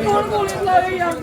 ਹੁਣ ਗੋਲੀ ਚਲਾ ਰਹੀ ਯਾਰ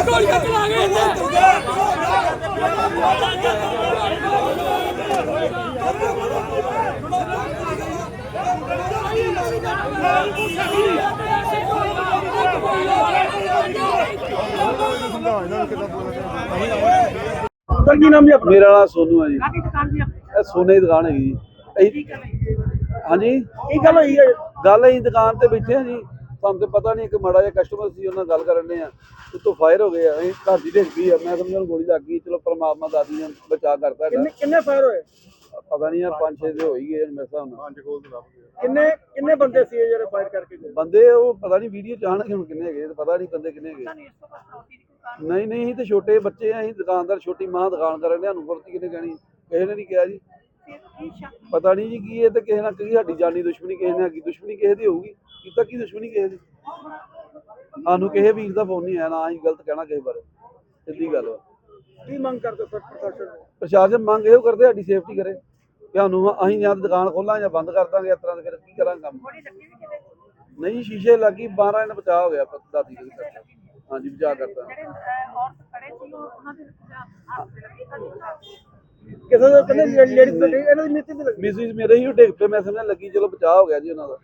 ਗੋਲੀਆਂ ਚਲਾ ਗਏ ਕੀ ਨਾਮ ਜੀ ਆਪਣਾ ਮੇਰਾ ਨਾਮ ਸੋਨੂ ਹੈ ਜੀ। ਇਹ ਸੋਨੇ ਦੀ ਦੁਕਾਨ ਹੈਗੀ ਜੀ। ਅਸੀਂ- ਹਾਂਜੀ। ਕੀ ਗੱਲ ਹੋਈ ਹੈ? ਗੱਲ ਅਸੀਂ ਦੁਕਾਨ ਤੇ ਬੈਠੇ ਆ ਜੀ। ਸਾਨੂੰ ਤੇ ਪਤਾ ਨਹੀਂ ਕਿ ਮਾੜਾ ਜਿਹਾ ਕਸਟਮਰ ਸੀ ਉਹਨਾਂ ਨਾਲ ਗੱਲ ਕਰਨ ਦੇ ਆ ਉੱਤੋਂ ਫਾਇਰ ਹੋ ਗਏ ਆ। ਅਸੀਂ ਘਰ ਦੀ ਡਿੱਗ ਪਈ ਆ। ਮੈਂ ਸਮਝਣ ਗੋਲੀ ਲੱਗ ਗਈ। ਚਲੋ ਪਰਮਾਤਮਾ ਦਾਦੀ ਨੇ ਬਚਾ ਕਰਤਾ ਕਿੰਨੇ ਕਿੰਨੇ ਫਾਇਰ ਹੋਏ? ਪਤਾ ਨਹੀਂ ਆ ਪੰਜ ਛੇ ਦੇ ਹੋ ਹੀ ਗਏ ਮੇਰੇ ਹਿਸਾਬ ਨਾਲ। ਕਿੰਨੇ ਕਿੰਨੇ ਬੰਦੇ ਸੀ ਜਿਹੜੇ ਫਾਇਰ ਕਰਕੇ ਗਏ? ਬੰਦੇ ਉਹ ਪਤਾ ਨਹੀਂ ਵੀਡੀਓ ਚਾਹਣਗੇ ਹੁਣ ਕਿੰਨੇ ਹੈਗੇ ਪਤਾ ਨਹੀਂ ਬੰਦੇ ਕਿੰਨੇ ਹੈਗੇ ਨਹੀਂ ਨਹੀਂ ਅਸੀਂ ਤੇ ਛੋਟੇ ਬੱਚੇ ਆ ਅਸੀਂ ਦੁਕਾਨਦਾਰ ਛੋਟੀ ਮਾਂ ਦੁਕਾਨ ਕਰਨ ਦੇ ਸਾਨੂੰ ਗੁਰਤੀ ਕਿਹਨੇ ਕਹਿਣੀ? ਕਿਸੇ ਨੇ ਨਹੀਂ ਕਿਹਾ ਜੀ। ਪਤਾ ਨਹੀਂ ਜੀ ਕੀ ਇਹ ਤੇ ਕਿਸੇ ਨਾਲ ਕੀ ਸਾਡੀ ਜਾਨੀ ਦੁਸ਼ਮਣੀ ਕਿਸੇ ਨਾਲ ਕੀ ਦੁਸ਼ਮਣੀ ਕਿਸੇ ਦੀ ਹੋਊਗੀ ਕੀਤਾ ਕੀ ਦੁਸ਼ਮਣੀ ਕਿਸੇ ਦੀ ਸਾਨੂੰ ਕਿਸੇ ਵੀਰ ਦਾ ਫੋਨ ਨਹੀਂ ਆਇਆ ਨਾ ਅਸੀਂ ਗਲਤ ਕਹਿਣਾ ਕਿਸੇ ਬਾਰੇ ਸਿੱਧੀ ਗੱਲ ਵਾ ਕੀ ਮੰਗ ਕਰਦੇ ਸਰ ਪ੍ਰਸ਼ਾਸਨ? ਪ੍ਰਸ਼ਾਸਨ ਮੰਗ ਇਹੋ ਕਰਦੇ ਸਾਡੀ ਸੇਫਟੀ ਕਰੇ ਕਿ ਸਾਨੂੰ ਅਸੀਂ ਜਾਂ ਦੁਕਾਨ ਖੋਲਾਂ ਜਾਂ ਬੰਦ ਕਰ ਦਾਂਗੇ ਇਸ ਤਰ੍ਹਾਂ ਦੇ ਫਿਰ ਕੀ ਕਰਾਂਗੇ ਕੰਮ ਨਹੀਂ ਸ਼ੀਸ਼ੇ ਲੱਗੀ 12 ਇਹਨਾਂ ਬਚਾਅ ਹੋ ਗਿਆ ਪ- ਦਾਦੀ ਦੇ। ਹਾਂਜੀ ਬਚਾਅ ਕਰਤਾ ਜਿਹੜੇ ਔਰਤ ਖੜੇ ਸੀ ਉਹ ਉਹਨਾਂ ਦੇ ਹੱਥ ਤੇ ਲੱਗੀ ਤਾਂ ਕਿਸੇ ਦਾ ਕਹਿੰਦੇ ਲੇਡੀ ਇਹਨਾਂ ਦੀ ਮਿੱਤੀ ਤੇ ਲੱਗੀ। ਮਿਸਿਸ ਮੇਰੇ ਹੀ ਡਿੱਗ ਪਏ, ਮੈਂ ਸਮਝਿਆ ਲੱਗੀ, ਚਲੋ ਬਚਾਅ ਹੋ ਗਿਆ ਜੀ ਉਹਨਾਂ ਦਾ।